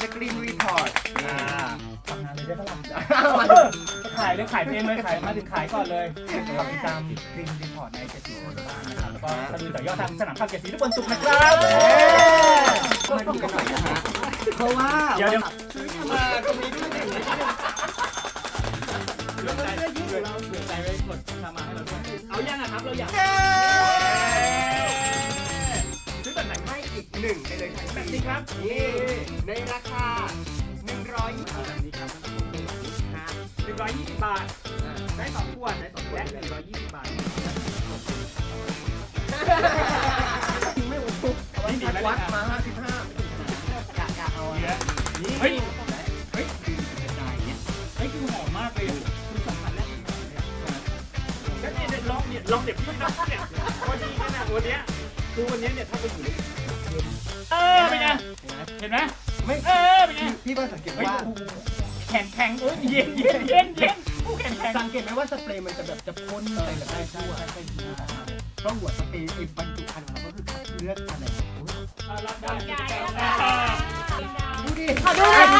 The Green Report อ่าทำงานเลยได้ก็ลำจ้ะขายเลยขายเพลงเลยขายมาถึงขายก่อนเลยเราติดตามกรีนรีพอร์ตในเจ็ดสีโอดนะครับแล้วก็ถ้าดูต่อยอดทางสนามข่าวเจ็ดสีทุกวันศุกร์นะครับมาดูกันหน่อยนะฮะเพราะว่าเดี๋ยวเดี๋ยวมาตรงนี้ด้วยหนึ่งเหลือใจเหลือเหลือใจไว้กดทำมาให้เราด้วยเอายังอะครับเราอยาก หนึ่งไปเลยแบบนี้ครับ นี่ในราคา120บาทแบบนี้ครับ120 บาท ได้สองขวดได้สองขวดแยี่สิบบาทไม่โอ้โหนี่ดีวัดมาห้าสิบห้ากะกะเอาเยอะนี่เฮ้ยเฮ้ยกระจายเนี่ยเฮ้ยคือหอมมากเลยคือสัมผัสแรกแล้วเนี่ยลองเนี่ยลองเด็บพี่นะเนี่ยวันนี้ขนาดวันเนี้ยคือวันนี้เนี่ยถ้าไปอยู่ เออเป็นไงเห็นไหมไม่เออเป็นไงพี่ว่าสังเกตเฮ้ยว่าแข็งแข็งเอ้ยเย็นเย็นเย็นเย็นผู้แข็งแข็งสังเกตไหมว่าสเปรย์มันจะแบบจะพ่นไปแบบได้ทั่วเพราะหัวสเปรย์ไอ้บรรจุภัณฑ์ของเราก็คือคัดเลือกอะไรรับได้ดูดิขอดูหน่